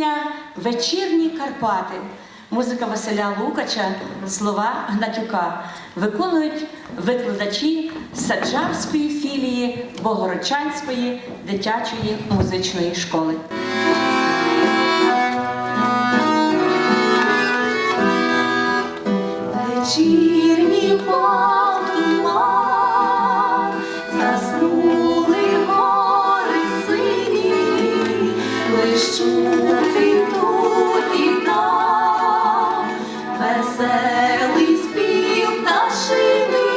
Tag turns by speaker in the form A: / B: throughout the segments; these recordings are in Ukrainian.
A: Пісня Вечірні Карпати. Музика Василя Лукача, слова Гнатюка виконують викладачі Саджавської філії Богородчанської дитячої музичної школи.
B: Вечірні чути тут і там веселий спів пташини,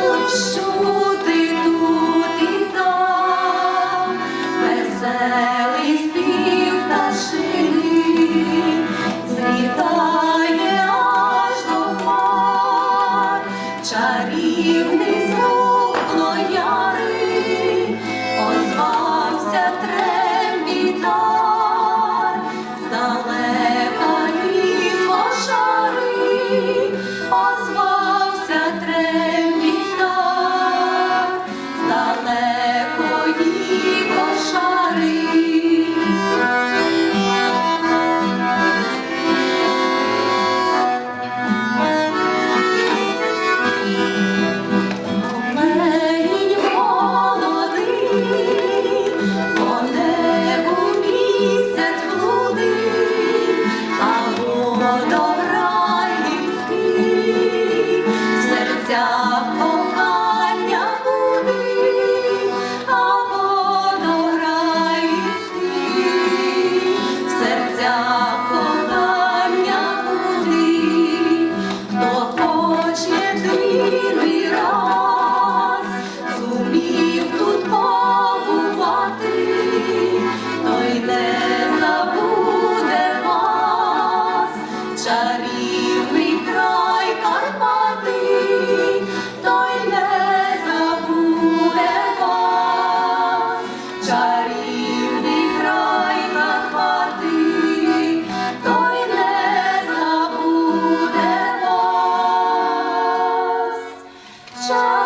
B: лиш чути тут і там веселий спів злітає аж до хмар, чарівний звук. show.